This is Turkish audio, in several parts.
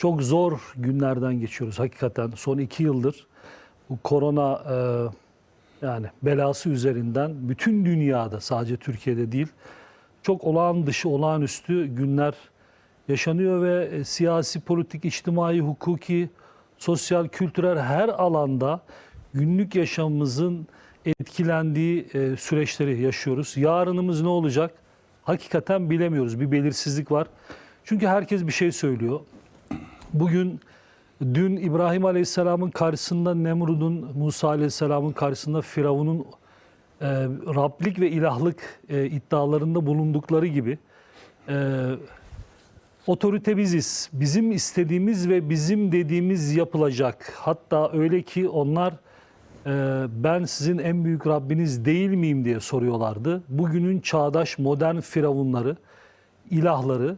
Çok zor günlerden geçiyoruz hakikaten. Son iki yıldır bu korona e, yani belası üzerinden bütün dünyada sadece Türkiye'de değil çok olağan dışı olağanüstü günler yaşanıyor ve e, siyasi, politik, içtimai, hukuki, sosyal, kültürel her alanda günlük yaşamımızın etkilendiği e, süreçleri yaşıyoruz. Yarınımız ne olacak? Hakikaten bilemiyoruz. Bir belirsizlik var. Çünkü herkes bir şey söylüyor. Bugün dün İbrahim Aleyhisselam'ın karşısında Nemrud'un, Musa Aleyhisselam'ın karşısında Firavun'un e, Rablik ve ilahlık e, iddialarında bulundukları gibi e, otorite biziz. Bizim istediğimiz ve bizim dediğimiz yapılacak. Hatta öyle ki onlar e, ben sizin en büyük Rabbiniz değil miyim diye soruyorlardı. Bugünün çağdaş modern firavunları, ilahları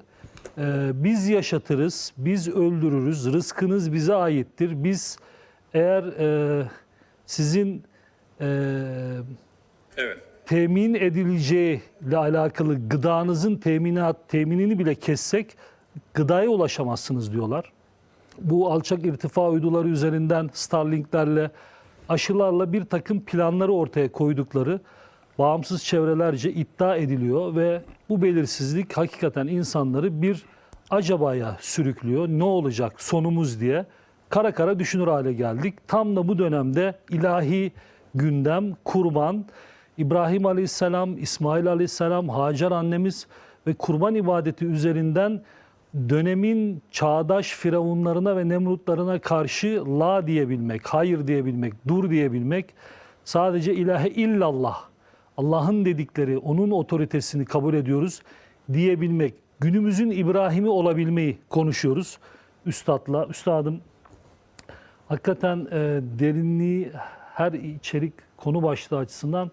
e, biz yaşatırız, biz öldürürüz, rızkınız bize aittir. Biz eğer e, sizin e, Evet. temin edileceği ile alakalı gıdanızın teminat teminini bile kessek gıdaya ulaşamazsınız diyorlar. Bu alçak irtifa uyduları üzerinden Starlink'lerle aşılarla bir takım planları ortaya koydukları bağımsız çevrelerce iddia ediliyor ve bu belirsizlik hakikaten insanları bir acabaya sürüklüyor. Ne olacak sonumuz diye kara kara düşünür hale geldik. Tam da bu dönemde ilahi gündem, kurban, İbrahim Aleyhisselam, İsmail Aleyhisselam, Hacer annemiz ve kurban ibadeti üzerinden dönemin çağdaş firavunlarına ve nemrutlarına karşı la diyebilmek, hayır diyebilmek, dur diyebilmek, sadece ilahe illallah, Allah'ın dedikleri, onun otoritesini kabul ediyoruz diyebilmek, günümüzün İbrahim'i olabilmeyi konuşuyoruz üstadla. Üstadım hakikaten e, derinliği her içerik konu başlığı açısından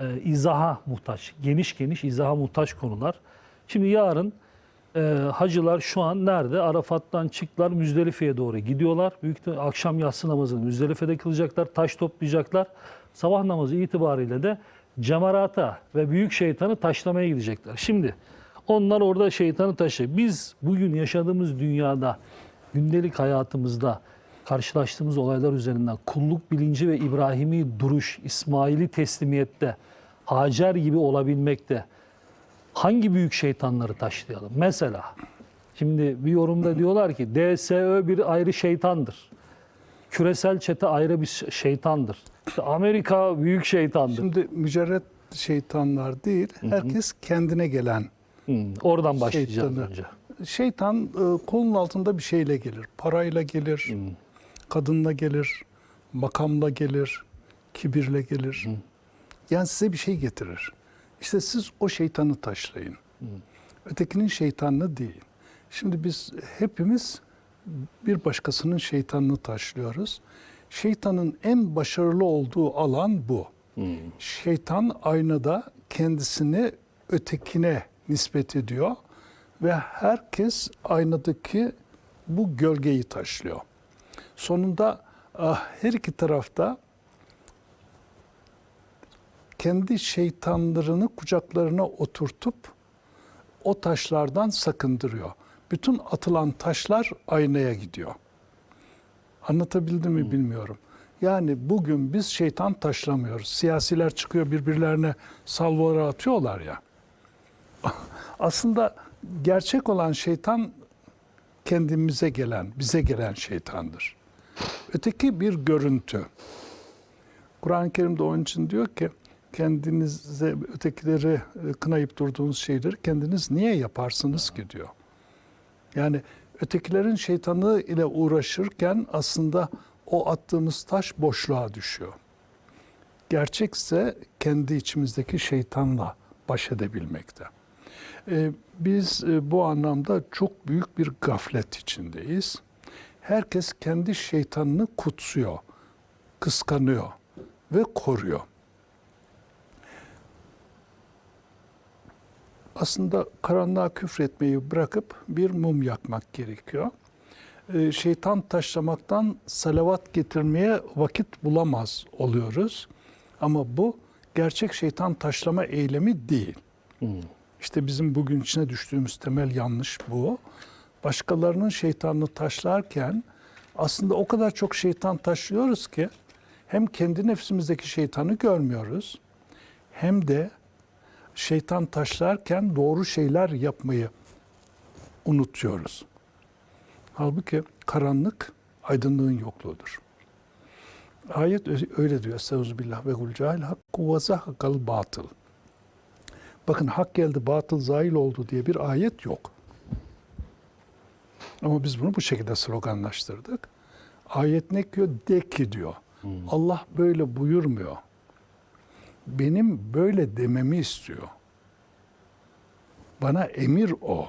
e, izaha muhtaç. Geniş geniş izaha muhtaç konular. Şimdi yarın e, hacılar şu an nerede? Arafat'tan çıktılar Müzdelife'ye doğru gidiyorlar. Büyük ihtimal akşam yatsı namazını Müzdelife'de kılacaklar. Taş toplayacaklar. Sabah namazı itibariyle de cemarata ve büyük şeytanı taşlamaya gidecekler. Şimdi onlar orada şeytanı taşı. Biz bugün yaşadığımız dünyada gündelik hayatımızda karşılaştığımız olaylar üzerinden kulluk bilinci ve İbrahimi duruş, İsmail'i teslimiyette, Hacer gibi olabilmekte hangi büyük şeytanları taşlayalım? Mesela şimdi bir yorumda diyorlar ki DSÖ bir ayrı şeytandır. Küresel çete ayrı bir şeytandır. İşte Amerika büyük şeytandır. Şimdi mücerret şeytanlar değil, herkes kendine gelen Hmm, oradan başlayacağız şeytanı. önce. Şeytan e, kolun altında bir şeyle gelir. Parayla gelir, kadınla gelir, makamla gelir, kibirle gelir. Yani size bir şey getirir. İşte siz o şeytanı taşlayın. Ötekinin şeytanını değil. Şimdi biz hepimiz bir başkasının şeytanını taşlıyoruz. Şeytanın en başarılı olduğu alan bu. Şeytan aynada kendisini ötekine nispet ediyor ve herkes aynadaki bu gölgeyi taşlıyor. Sonunda ah, her iki tarafta kendi şeytanlarını kucaklarına oturtup o taşlardan sakındırıyor. Bütün atılan taşlar aynaya gidiyor. Anlatabildim mi bilmiyorum. Yani bugün biz şeytan taşlamıyoruz. Siyasiler çıkıyor birbirlerine salvoları atıyorlar ya. Aslında gerçek olan şeytan kendimize gelen, bize gelen şeytandır. Öteki bir görüntü. Kur'an-ı Kerim'de onun için diyor ki kendinize ötekileri e, kınayıp durduğunuz şeyleri kendiniz niye yaparsınız ki diyor. Yani ötekilerin şeytanı ile uğraşırken aslında o attığımız taş boşluğa düşüyor. Gerçekse kendi içimizdeki şeytanla baş edebilmekte. Ee, biz e, bu anlamda çok büyük bir gaflet içindeyiz. Herkes kendi şeytanını kutsuyor, kıskanıyor ve koruyor. Aslında karanlığa küfretmeyi bırakıp bir mum yakmak gerekiyor. Ee, şeytan taşlamaktan salavat getirmeye vakit bulamaz oluyoruz. Ama bu gerçek şeytan taşlama eylemi değil. İşte bizim bugün içine düştüğümüz temel yanlış bu. başkalarının şeytanını taşlarken aslında o kadar çok şeytan taşıyoruz ki hem kendi nefsimizdeki şeytanı görmüyoruz hem de şeytan taşlarken doğru şeyler yapmayı unutuyoruz. Halbuki karanlık aydınlığın yokluğudur. Ayet öyle diyor. Estağfirullah ve kul cahil hakku ve zahakal batıl. Bakın hak geldi batıl zahil oldu diye bir ayet yok. Ama biz bunu bu şekilde sloganlaştırdık. Ayet ne diyor? De ki diyor. Allah böyle buyurmuyor. Benim böyle dememi istiyor. Bana emir o.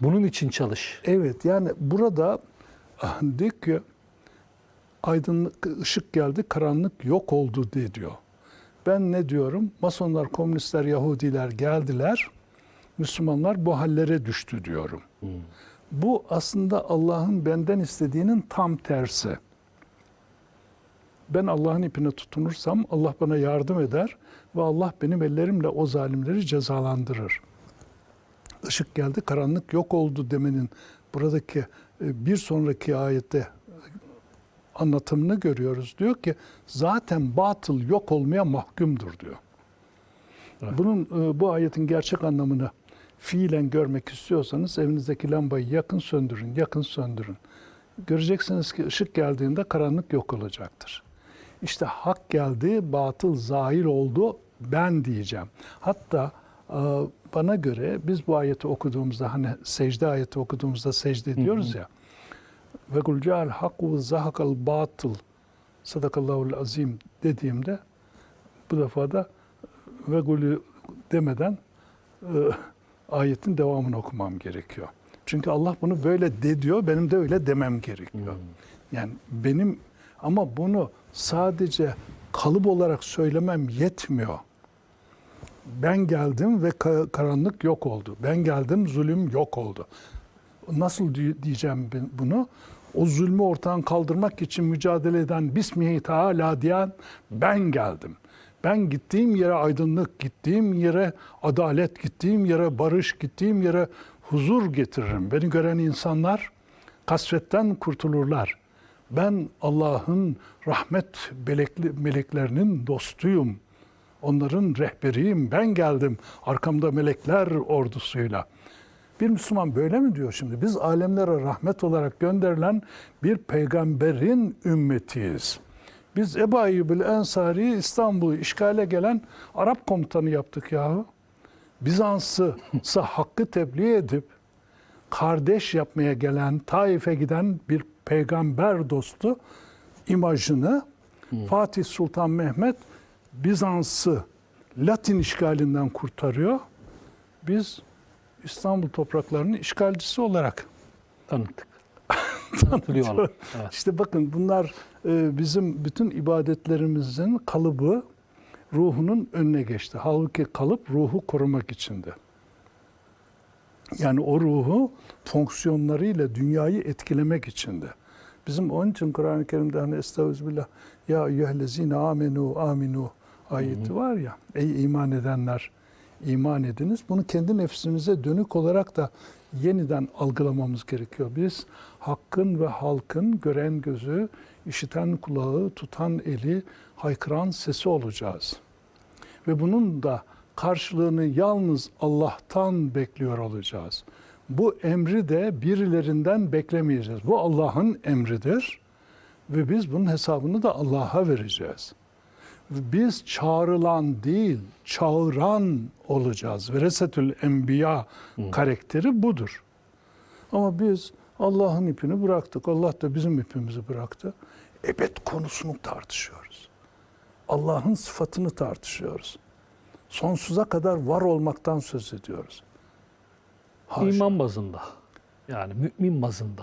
Bunun için çalış. Evet yani burada ah, diyor ki aydınlık ışık geldi karanlık yok oldu de diyor. Ben ne diyorum? Masonlar, komünistler, Yahudiler geldiler. Müslümanlar bu hallere düştü diyorum. Bu aslında Allah'ın benden istediğinin tam tersi. Ben Allah'ın ipine tutunursam Allah bana yardım eder ve Allah benim ellerimle o zalimleri cezalandırır. Işık geldi, karanlık yok oldu demenin buradaki e, bir sonraki ayette e, anlatımını görüyoruz. Diyor ki zaten batıl yok olmaya mahkumdur diyor. Bunun e, bu ayetin gerçek anlamını fiilen görmek istiyorsanız evinizdeki lambayı yakın söndürün, yakın söndürün. Göreceksiniz ki ışık geldiğinde karanlık yok olacaktır. İşte hak geldi, batıl zahir oldu, ben diyeceğim. Hatta e, bana göre biz bu ayeti okuduğumuzda hani secde ayeti okuduğumuzda secde ediyoruz ya. Ve kul ceal hakku ve zahakal batıl sadakallahul azim dediğimde bu defa da ve gulü demeden e, ayetin devamını okumam gerekiyor. Çünkü Allah bunu böyle de diyor, benim de öyle demem gerekiyor. Yani benim ama bunu sadece kalıp olarak söylemem yetmiyor. Ben geldim ve ka- karanlık yok oldu. Ben geldim, zulüm yok oldu. Nasıl di- diyeceğim bunu? O zulmü ortadan kaldırmak için mücadele eden Bismihi Teala diyen ben geldim. Ben gittiğim yere aydınlık, gittiğim yere adalet, gittiğim yere barış, gittiğim yere huzur getiririm. Beni gören insanlar kasvetten kurtulurlar. Ben Allah'ın rahmet melekli- meleklerinin dostuyum. Onların rehberiyim. Ben geldim arkamda melekler ordusuyla. Bir Müslüman böyle mi diyor şimdi? Biz alemlere rahmet olarak gönderilen bir peygamberin ümmetiyiz. Biz Ebu Eyyubül Ensari İstanbul'u işgale gelen Arap komutanı yaptık yahu. Bizans'ı hakkı tebliğ edip kardeş yapmaya gelen, Taif'e giden bir peygamber dostu imajını Fatih Sultan Mehmet Bizans'ı Latin işgalinden kurtarıyor. Biz İstanbul topraklarının işgalcisi olarak Tanıttık. Tanıtılıyorlar. Evet. İşte bakın bunlar e, bizim bütün ibadetlerimizin kalıbı ruhunun önüne geçti. Halbuki kalıp ruhu korumak içindi. Yani o ruhu fonksiyonlarıyla dünyayı etkilemek içindi. Bizim onun için Kur'an-ı Kerim'de hani Estağfirullah ya eyyühellezine amenu aminu ayeti var ya ey iman edenler iman ediniz. Bunu kendi nefsimize dönük olarak da yeniden algılamamız gerekiyor. Biz hakkın ve halkın gören gözü, işiten kulağı, tutan eli, haykıran sesi olacağız. Ve bunun da karşılığını yalnız Allah'tan bekliyor olacağız. Bu emri de birilerinden beklemeyeceğiz. Bu Allah'ın emridir ve biz bunun hesabını da Allah'a vereceğiz. Biz çağrılan değil, çağıran olacağız. Veresetül Enbiya karakteri budur. Ama biz Allah'ın ipini bıraktık. Allah da bizim ipimizi bıraktı. Ebed konusunu tartışıyoruz. Allah'ın sıfatını tartışıyoruz. Sonsuza kadar var olmaktan söz ediyoruz. Haşa. İman bazında. Yani mümin bazında.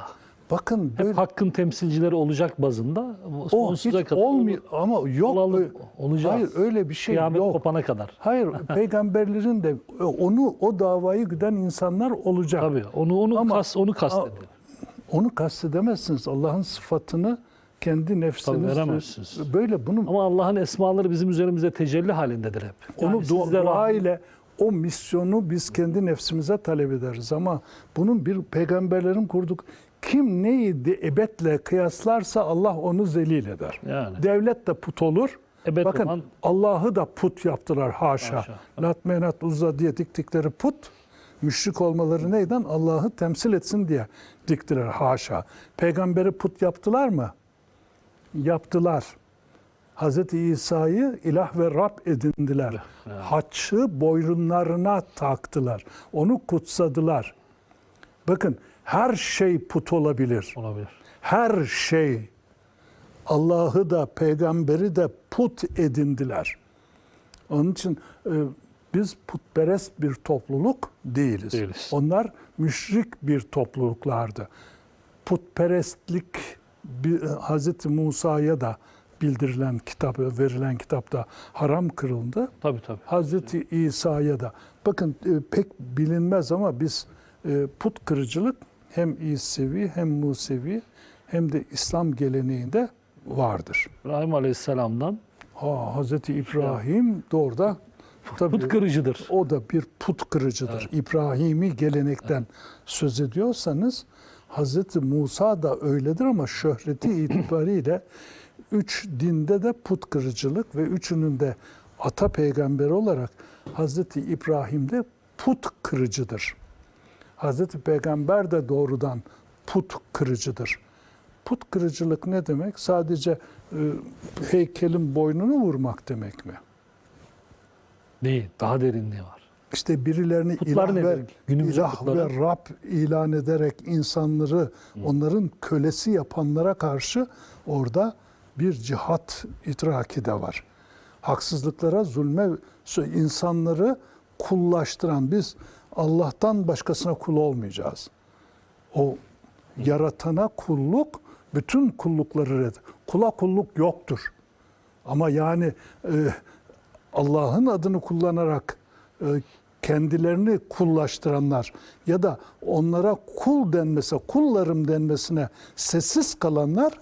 Bakın Hep böyle hakkın temsilcileri olacak bazında. o sonsuza hiç kadar olmuyor ama yok olalım, olacağız. Hayır öyle bir şey Kıyamet yok. kopana kadar. Hayır peygamberlerin de onu o davayı güden insanlar olacak. Tabii. Onu onu Ama- kas onu kastediyor. Onu kastedemezsiniz. Allah'ın sıfatını kendi nefsiniz veremezsiniz. böyle bunu Ama Allah'ın esmaları bizim üzerimizde tecelli halindedir hep. onu Yani dua, sizde dua rahmet- ile o misyonu biz kendi nefsimize talep ederiz ama bunun bir peygamberlerin kurduk kim neyi ebetle kıyaslarsa Allah onu zelil eder. Yani. Devlet de put olur. Ebed Bakın olan- Allah'ı da put yaptılar haşa. Haşa. Lat menat uzza diye diktikleri put müşrik olmaları neyden? Allah'ı temsil etsin diye diktiler haşa. Peygamberi put yaptılar mı? Yaptılar. Hazreti İsa'yı ilah ve Rab edindiler. Haçı boynlarına taktılar. Onu kutsadılar. Bakın her şey put olabilir. Olabilir. Her şey Allah'ı da peygamberi de put edindiler. Onun için e, biz putperest bir topluluk değiliz. Değiliz. Onlar müşrik bir topluluklardı. Putperestlik Hz. Musa'ya da bildirilen kitabı, verilen kitapta haram kırıldı. Tabii tabii. Hazreti İsa'ya da. Bakın e, pek bilinmez ama biz e, put kırıcılık hem İsevi hem Musevi hem de İslam geleneğinde vardır. İbrahim Aleyhisselam'dan Ha Hazreti İbrahim doğruda tabii put kırıcıdır. o da bir put kırıcıdır. İbrahimi gelenekten söz ediyorsanız Hazreti Musa da öyledir ama şöhreti itibariyle üç dinde de put kırıcılık ve üçünün de ata peygamberi olarak Hazreti İbrahim de put kırıcıdır. Hazreti Peygamber de doğrudan put kırıcıdır. Put kırıcılık ne demek? Sadece e, heykelin boynunu vurmak demek mi? Değil. Daha derinliği var. İşte birilerini Putlar ilah ve, nedir? Günümüzün ilah putları. ve Rab ilan ederek insanları onların kölesi yapanlara karşı orada bir cihat itiraki de var. Haksızlıklara, zulme, insanları kullaştıran biz Allah'tan başkasına kul olmayacağız. O yaratana kulluk bütün kullukları red. Kula kulluk yoktur. Ama yani e, Allah'ın adını kullanarak kendilerini kullaştıranlar ya da onlara kul denmese, kullarım denmesine sessiz kalanlar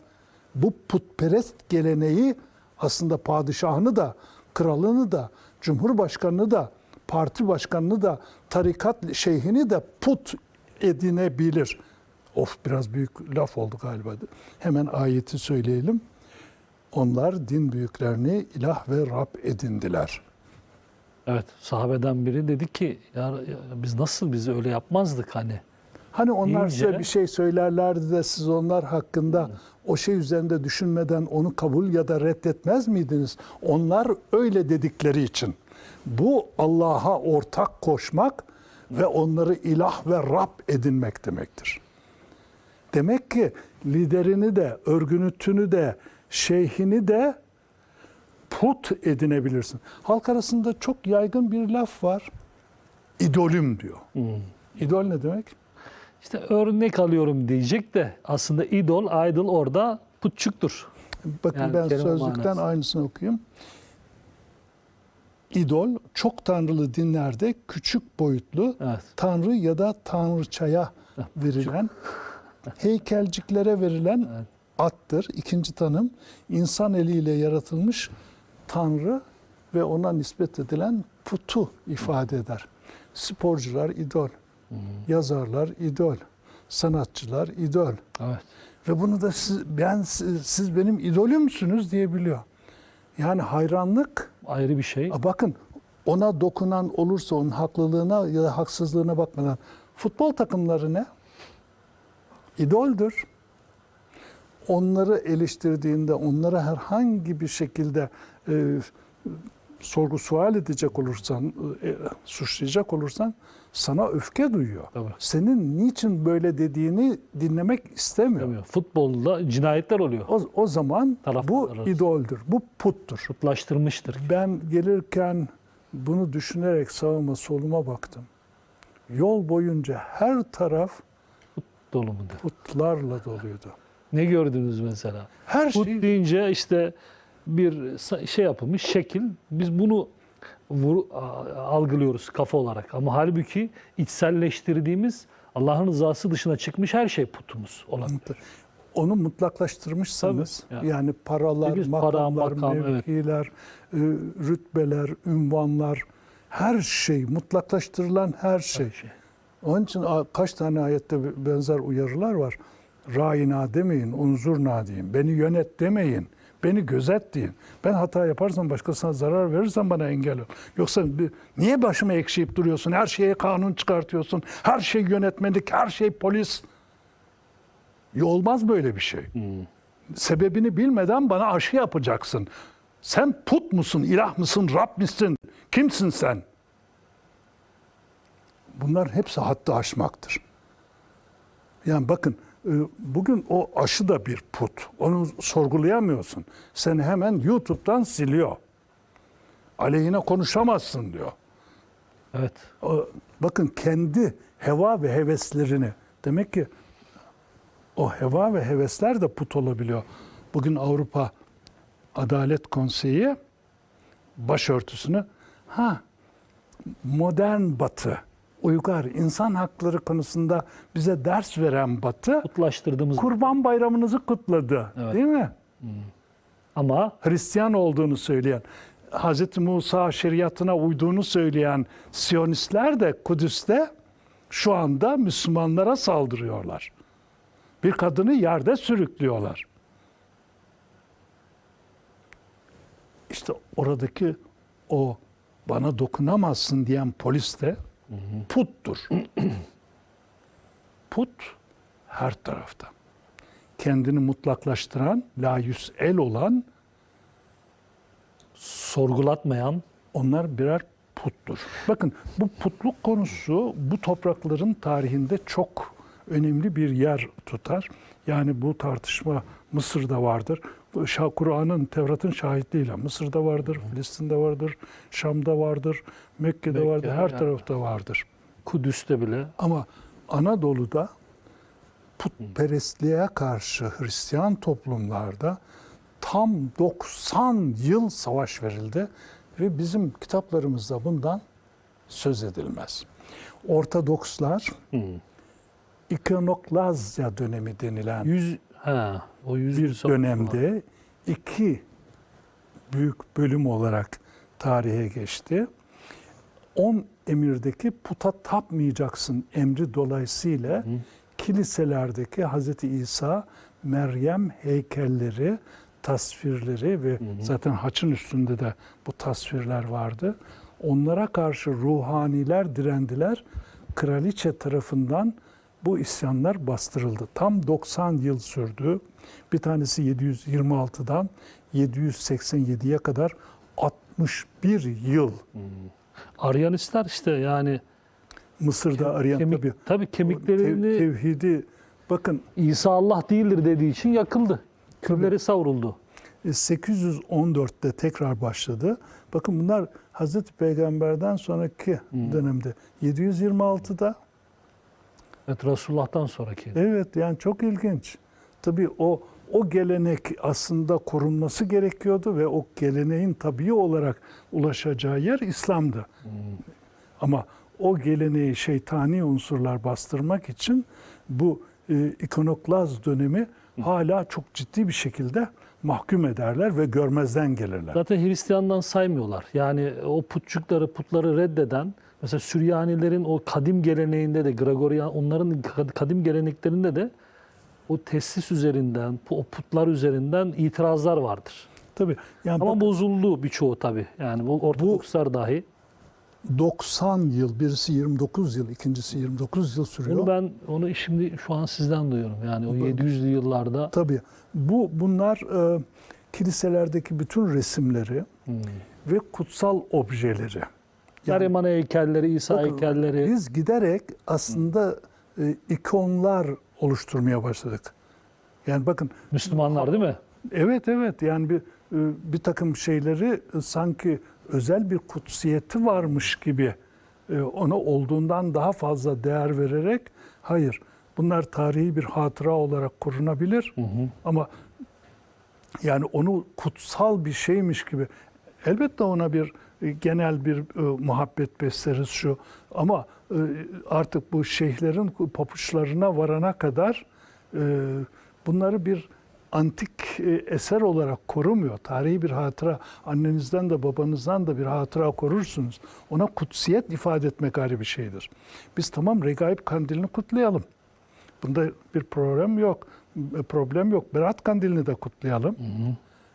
bu putperest geleneği aslında padişahını da, kralını da, cumhurbaşkanını da, parti başkanını da, tarikat şeyhini de put edinebilir. Of biraz büyük laf oldu galiba. Hemen ayeti söyleyelim. Onlar din büyüklerini ilah ve Rab edindiler. Evet. Sahabeden biri dedi ki ya, ya biz nasıl biz öyle yapmazdık hani. Hani onlar size deyince- bir şey söylerlerdi de siz onlar hakkında o şey üzerinde düşünmeden onu kabul ya da reddetmez miydiniz? Onlar öyle dedikleri için. Bu Allah'a ortak koşmak ve onları ilah ve Rab edinmek demektir. Demek ki liderini de, örgütünü de, şeyhini de put edinebilirsin. Halk arasında çok yaygın bir laf var. İdolüm diyor. İdol ne demek? İşte örnek alıyorum diyecek de aslında idol, idol orada putçuktur. Bakın Yani ben sözlükten manası. aynısını okuyayım. İdol çok tanrılı dinlerde küçük boyutlu Evet. tanrı ya da tanrıçaya verilen heykelciklere verilen Evet. attır. İkinci tanım insan eliyle yaratılmış tanrı ve ona nispet edilen putu ifade eder. Sporcular idol, yazarlar idol, sanatçılar idol. Evet. Ve bunu da siz, ben siz, siz benim idolümsünüz diyebiliyor. Yani hayranlık, Ayrı bir şey. bakın ona dokunan olursa onun haklılığına ya da haksızlığına bakmadan futbol takımları ne? İdoldür. Onları eleştirdiğinde, onlara herhangi bir şekilde e, sorgu sual edecek olursan, e, suçlayacak olursan sana öfke duyuyor. Tabii. Senin niçin böyle dediğini dinlemek istemiyor. Demiyor. Futbolda cinayetler oluyor. O, o zaman Taraftarlar bu arası. idoldür, bu puttur. Putlaştırmıştır. Ben gelirken bunu düşünerek sağıma soluma baktım. Yol boyunca her taraf Dolu mu diyor. putlarla doluydu. Ne gördünüz mesela? Her Put şey deyince işte bir şey yapılmış şekil. Biz bunu vur- algılıyoruz kafa olarak. Ama halbuki içselleştirdiğimiz Allah'ın rızası dışına çıkmış her şey putumuz olabilir. onu mutlaklaştırmışsanız Tabii, yani paralar, Biz para, makamlar, makam, evet. mevkiler, e, rütbeler, ünvanlar Her şey, mutlaklaştırılan her şey. şey. Onun için kaç tane ayette benzer uyarılar var. Ra'ina demeyin, unzurna deyin. Beni yönet demeyin. Beni gözet deyin. Ben hata yaparsam başkasına zarar verirsen bana engel ol. Yoksa niye başıma ekşiyip duruyorsun? Her şeye kanun çıkartıyorsun. Her şey yönetmelik, her şey polis. Ya olmaz böyle bir şey. Sebebini bilmeden bana aşı yapacaksın. Sen put musun, ilah mısın, Rab misin? Kimsin sen? Bunlar hepsi hattı aşmaktır. Yani bakın bugün o aşı da bir put. Onu sorgulayamıyorsun. Seni hemen YouTube'dan siliyor. Aleyhine konuşamazsın diyor. Evet. Bakın kendi heva ve heveslerini demek ki o heva ve hevesler de put olabiliyor. Bugün Avrupa Adalet Konseyi başörtüsünü ha modern batı uygar insan hakları konusunda bize ders veren batı Kutlaştırdığımız Kurban Bayramınızı kutladı. Evet. Değil mi? ama Hristiyan olduğunu söyleyen, Hz. Musa şeriatına uyduğunu söyleyen Siyonistler de Kudüs'te şu anda Müslümanlara saldırıyorlar. Bir kadını yerde sürüklüyorlar. İşte oradaki o bana dokunamazsın diyen polis de puttur. Put her tarafta. Kendini mutlaklaştıran, la el olan sorgulatmayan onlar birer puttur. Bakın bu putluk konusu bu toprakların tarihinde çok önemli bir yer tutar. Yani bu tartışma Mısır'da vardır. Kur'an'ın, Tevrat'ın şahitliğiyle Mısır'da vardır, Filistin'de vardır, Şam'da vardır, Mekke'de Mekke, vardır, her yani. tarafta vardır. Kudüs'te bile Ama Anadolu'da putperestliğe karşı Hristiyan toplumlarda tam 90 yıl savaş verildi ve bizim kitaplarımızda bundan söz edilmez. Ortodokslar ikonoklazya dönemi denilen 100 ha o 100 bir dönemde iki büyük bölüm olarak tarihe geçti. On emirdeki puta tapmayacaksın emri dolayısıyla kiliselerdeki Hz. İsa, Meryem heykelleri, tasvirleri ve zaten haçın üstünde de bu tasvirler vardı. Onlara karşı ruhaniler direndiler. Kraliçe tarafından bu isyanlar bastırıldı. Tam 90 yıl sürdü. Bir tanesi 726'dan 787'ye kadar 61 yıl. Aryanistler işte yani Mısır'da arayan kemik, tabii tabii tev- kemiklerini tevhidi bakın İsa Allah değildir dediği için yakıldı. Külleri savruldu. e, 814'te tekrar başladı. Bakın bunlar Hazreti Peygamber'den sonraki dönemde 726'da Evet Resulullah'tan sonraki. Evet yani çok ilginç. Tabii o o gelenek aslında korunması gerekiyordu ve o geleneğin tabii olarak ulaşacağı yer İslam'dı. Ama o geleneği şeytani unsurlar bastırmak için bu e, ikonoklaz dönemi hala çok ciddi bir şekilde mahkum ederler ve görmezden gelirler. Zaten Hristiyandan saymıyorlar. Yani o putçukları, putları reddeden, mesela Süryanilerin o kadim geleneğinde de, Gregorian, onların kad- kadim geleneklerinde de o teslis üzerinden, o putlar üzerinden itirazlar vardır. Tabii yani Ama bak- bozuldu birçoğu tabii. Yani bu Ortodokslar dahi. 90 yıl, birisi 29 yıl, ikincisi 29 yıl sürüyor. Onu ben onu şimdi şu an sizden duyuyorum. Yani o 700'lü yıllarda Tabii. Bu bunlar e, kiliselerdeki bütün resimleri Hmm. ve kutsal objeleri. Yani Ana heykelleri, İsa bakın, heykelleri. Biz giderek aslında e, ikonlar oluşturmaya başladık. Yani bakın Müslümanlar değil mi? evet evet yani bir e, bir takım şeyleri e, sanki özel bir kutsiyeti varmış gibi e, ona olduğundan daha fazla değer vererek hayır bunlar tarihi bir hatıra olarak korunabilir ama yani onu kutsal bir şeymiş gibi elbette ona bir genel bir e, muhabbet besleriz şu ama e, artık bu şeyhlerin papuçlarına varana kadar e, bunları bir antik e, eser olarak korumuyor. Tarihi bir hatıra. Annenizden de babanızdan da bir hatıra korursunuz. Ona kutsiyet ifade etmek ayrı bir şeydir. Biz tamam Regaib Kandilini kutlayalım. Bunda bir problem yok. E, Problem yok. Berat Kandilini de kutlayalım.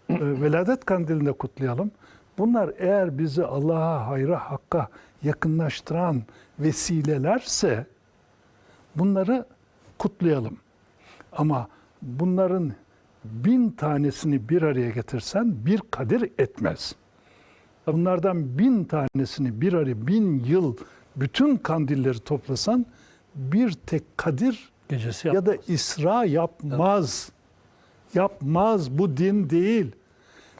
E, Veladet Kandilini de kutlayalım. Bunlar eğer bizi Allah'a, hayra, hakka yakınlaştıran vesilelerse bunları kutlayalım. Ama bunların bin tanesini bir araya getirsen bir kadir etmez. Bunlardan bin tanesini bir araya bin yıl bütün kandilleri toplasan bir tek kadir Gecesi ya da isra yapmaz. Yapmaz. Bu din değil.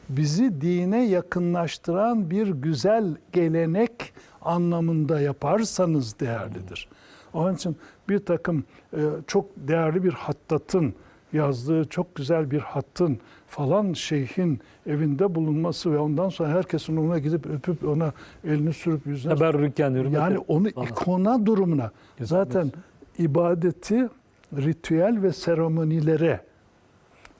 Bizi dine yakınlaştıran bir güzel gelenek anlamında yaparsanız değerlidir. Onun için bir takım e, çok değerli bir hattatın yazdığı çok güzel bir hattın falan şeyhin evinde bulunması ve ondan sonra herkesin ona gidip öpüp ona elini sürüp yüzüne Teberrüken diyorum. yani onu falan. ikona durumuna zaten ibadeti ritüel ve seremonilere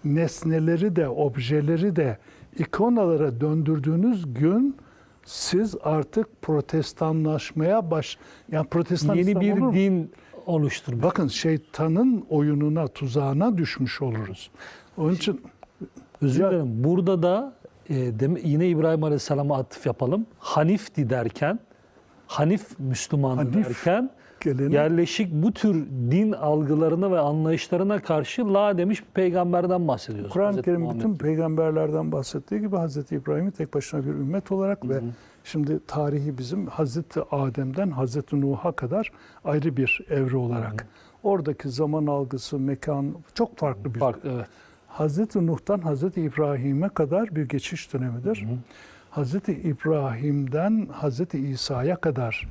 nesneleri de objeleri de ikonalara döndürdüğünüz gün siz artık protestanlaşmaya baş yani protestan Yeni İslam bir olur mu? din oluşturmuş. Bakın şeytanın oyununa, tuzağına düşmüş oluruz. Onun için Özür dilerim. Burada da e, yine İbrahim Aleyhisselam'a atıf yapalım. Hanifti derken, Hanif Müslüman Hanif derken gelenek yerleşik bu tür din algılarına ve anlayışlarına karşı la demiş bir peygamberden bahsediyoruz. Kur'an-ı Kerim Muhammed. bütün peygamberlerden bahsettiği gibi Hazreti İbrahim'i tek başına bir ümmet olarak ve şimdi tarihi bizim Hazreti Adem'den Hazreti Nuh'a kadar ayrı bir evre olarak. Oradaki zaman algısı, mekan çok farklı bir. Fark, evet. Hazreti Nuh'tan Hazreti İbrahim'e kadar bir geçiş dönemidir. Hazreti İbrahim'den Hazreti İsa'ya kadar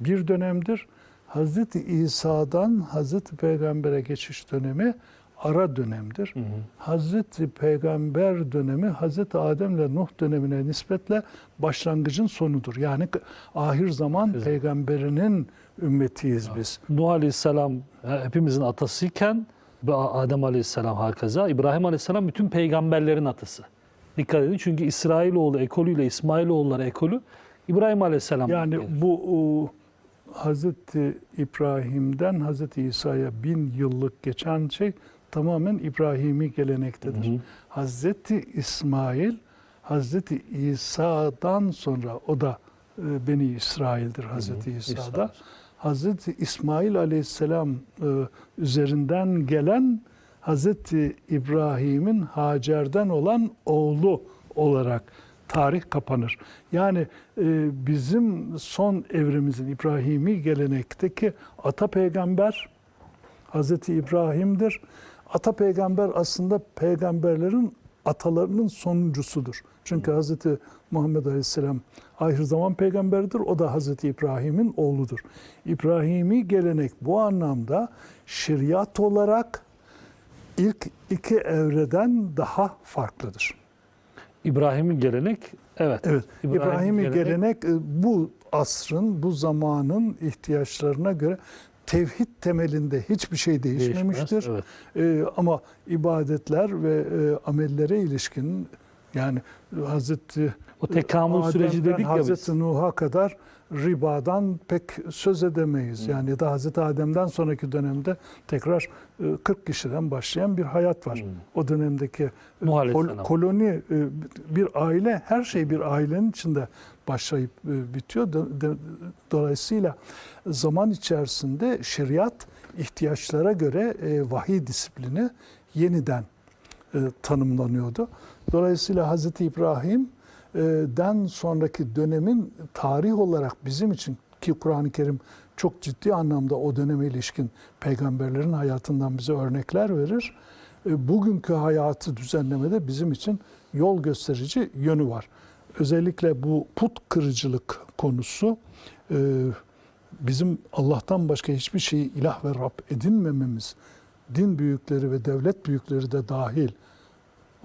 bir dönemdir. Hazreti İsa'dan Hazreti Peygamber'e geçiş dönemi ara dönemdir. Hazreti Peygamber dönemi Hazreti Adem ile Nuh dönemine nispetle başlangıcın sonudur. Yani ahir zaman peygamberinin ümmetiyiz biz. Nuh Aleyhisselam e, hepimizin atasıyken Adem Aleyhisselam hakeza İbrahim Aleyhisselam bütün peygamberlerin atası. Dikkat edin çünkü İsrailoğlu ekolüyle İsmailoğulları ekolü İbrahim Aleyhisselam. Yani gelir. bu o, Hazreti İbrahim'den Hazreti İsa'ya bin yıllık geçen şey tamamen İbrahimi gelenektedir. Hı hı. Hazreti İsmail, Hazreti İsa'dan sonra o da e, Beni İsrail'dir Hazreti İsa'da. İsrail. Hazreti İsmail Aleyhisselam e, üzerinden gelen Hazreti İbrahim'in Hacer'den olan oğlu olarak tarih kapanır. Yani e, bizim son evremizin İbrahimi gelenekteki ata peygamber Hazreti İbrahim'dir. Ata peygamber aslında peygamberlerin atalarının sonuncusudur. Çünkü Hazreti Muhammed Aleyhisselam ahir zaman peygamberidir. O da Hazreti İbrahim'in oğludur. İbrahimi gelenek bu anlamda şeriat olarak ilk iki evreden daha farklıdır. İbrahim'in gelenek evet. Evet. İbrahim'in İbrahim'i gelenek- gelenek, e, bu asrın, bu zamanın ihtiyaçlarına göre tevhid temelinde hiçbir şey değişmemiştir. Değişmez, evet. E, ama ibadetler ve e, amellere ilişkin yani Hazreti O tekamül süreci dedik ya. Hazreti Nuh'a kadar ribadan pek söz edemeyiz. Yani ya da Hazreti Adem'den sonraki dönemde tekrar e, 40 kişiden başlayan bir hayat var. O dönemdeki e, kol- koloni e, bir aile her şey bir ailenin içinde başlayıp e, bitiyor. Do- do- Dolayısıyla zaman içerisinde şeriat ihtiyaçlara göre e, vahiy disiplini yeniden e, tanımlanıyordu. Dolayısıyla Hazreti İbrahim'den sonraki dönemin tarih olarak bizim için ki Kur'an-ı Kerim çok ciddi anlamda o döneme ilişkin peygamberlerin hayatından bize örnekler verir. E, Bugünkü hayatı düzenlemede bizim için yol gösterici yönü var. Özellikle bu put kırıcılık konusu e, bizim Allah'tan başka hiçbir şeyi ilah ve Rab edinmememiz, din büyükleri ve devlet büyükleri de dahil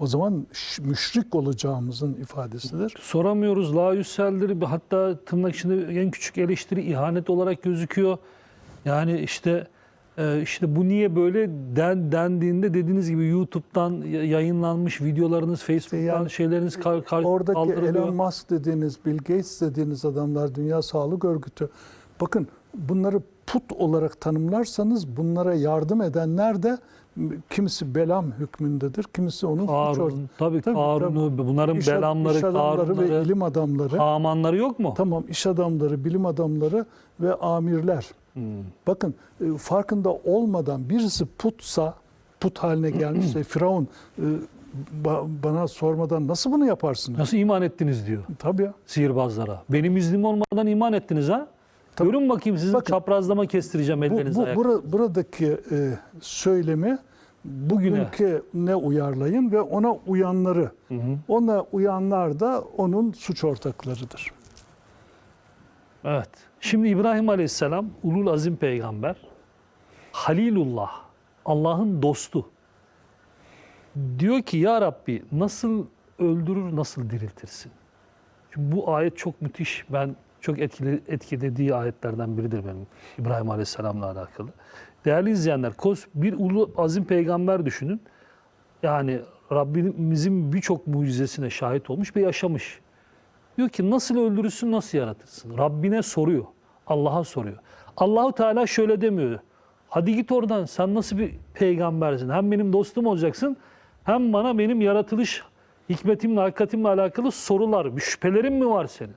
o zaman müşrik olacağımızın ifadesidir. Soramıyoruz la yüseldir. Hatta tırnak içinde en küçük eleştiri ihanet olarak gözüküyor. Yani işte Ee, işte bu niye böyle den, dendiğinde dediğiniz gibi YouTube'dan yayınlanmış videolarınız, Facebook'tan yani şeyleriniz kar, kar, Oradaki kaldırılıyor. Elon Musk dediğiniz, Bill Gates dediğiniz adamlar, Dünya Sağlık Örgütü. Bakın bunları put olarak tanımlarsanız bunlara yardım edenler de kimisi belam hükmündedir, kimisi onun. Karun, tabii, Tabii, Karun'u, bunların İş, belamları, iş adamları ve ilim adamları. Hamanları yok mu? Tamam iş adamları, bilim adamları ve amirler. Hmm. Bakın e, farkında olmadan birisi putsa, put haline gelmişse Firavun e, ba- bana sormadan nasıl bunu yaparsınız? Nasıl iman ettiniz diyor Tabii ya. sihirbazlara. Benim iznim olmadan iman ettiniz ha? Tabii. Görün bakayım sizin Bakın, çaprazlama kestireceğim Bu, ellerinizi bu ayak. bura- buradaki e, söylemi bugünkü ne uyarlayın ve ona uyanları, Hı hı. ona uyanlar da onun suç ortaklarıdır. Evet. Şimdi İbrahim Aleyhisselam ulul azim peygamber. Halilullah. Allah'ın dostu. Diyor ki ya Rabbi nasıl öldürür, nasıl diriltirsin? Şimdi bu ayet çok müthiş. Ben çok etkili, etkilediği ayetlerden biridir benim İbrahim Aleyhisselam'la alakalı. Değerli izleyenler, kos bir ulu azim peygamber düşünün. Yani Rabbimizin birçok mucizesine şahit olmuş ve yaşamış. Diyor ki nasıl öldürürsün, nasıl yaratırsın? Rabbine soruyor. Allah'a soruyor. Allahu Teala şöyle demiyor. Hadi git oradan. Sen nasıl bir peygambersin? Hem benim dostum olacaksın, hem bana benim yaratılış hikmetimle, hakikatimle alakalı sorular, şüphelerin mi var senin?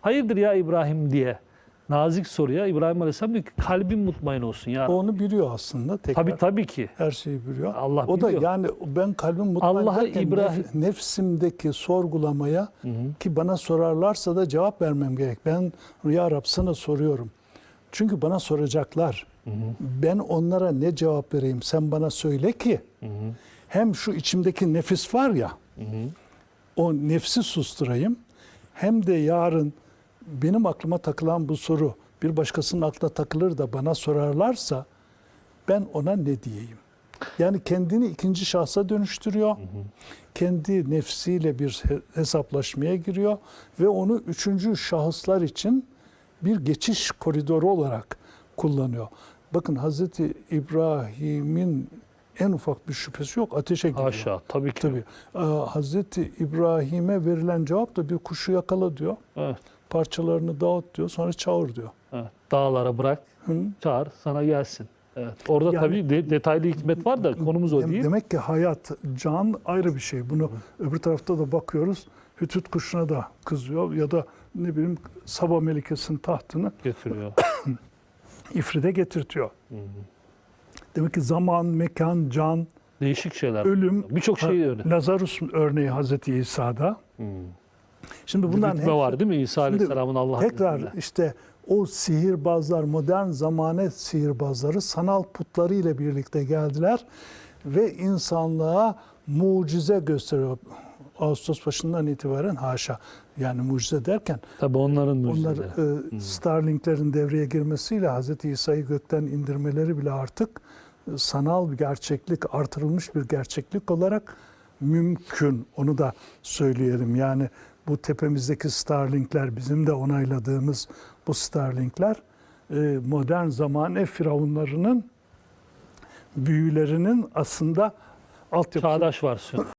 Hayırdır ya İbrahim diye nazik soruya İbrahim Aleyhisselam diyor ki kalbin mutmain olsun ya. Onu biliyor aslında tekrar. Tabii tabii ki. Her şeyi biliyor. Allah o da biliyor. yani ben kalbim mutmain derken İbrahim- nef- nefsimdeki sorgulamaya ki bana sorarlarsa da cevap vermem gerek. Ben ya Rab sana soruyorum. Çünkü bana soracaklar. Ben onlara ne cevap vereyim? Sen bana söyle ki hem şu içimdeki nefis var ya o nefsi susturayım hem de yarın benim aklıma takılan bu soru bir başkasının aklına takılır da bana sorarlarsa ben ona ne diyeyim? Yani kendini ikinci şahsa dönüştürüyor. Kendi nefsiyle bir he- hesaplaşmaya giriyor ve onu üçüncü şahıslar için bir geçiş koridoru olarak kullanıyor. Bakın Hazreti İbrahim'in en ufak bir şüphesi yok. Ateşe giriyor. Haşa tabii ki. Tabii. Ee, Hazreti İbrahim'e verilen cevap da bir kuşu yakala diyor. Evet, Parçalarını dağıt diyor. Sonra çağır diyor. evet. Dağlara bırak, Hı? çağır sana gelsin. Evet. Orada Yani- tabii de- detaylı hikmet var da konumuz o değil. Demek ki hayat, can ayrı bir şey. Bunu öbür tarafta da bakıyoruz. Hütüt kuşuna da kızıyor ya da ne bileyim Saba Melikesi'nin tahtını Götürüyor. İfrit'e getirtiyor. Demek ki zaman, mekan, can, Değişik şeyler. ölüm. Birçok şey öyle. Lazarus örneği Hazreti İsa'da. Hmm. Şimdi hükme hepsi- var değil mi İsa Aleyhisselam'ın Allah'ın Tekrar izniyle? işte o sihirbazlar, modern zamane sihirbazları sanal putları ile birlikte geldiler ve insanlığa mucize gösteriyor. Ağustos başından itibaren haşa. Yani mucize derken Tabii onların onlar mucizeleri. e, Starlinklerin devreye girmesiyle Hz. İsa'yı gökten indirmeleri bile artık e, sanal bir gerçeklik, artırılmış bir gerçeklik olarak mümkün. Onu da söyleyelim. Yani bu tepemizdeki Starlinkler, bizim de onayladığımız bu Starlinkler e, modern zamane firavunlarının büyülerinin aslında altyapısı Çağdaş versiyon.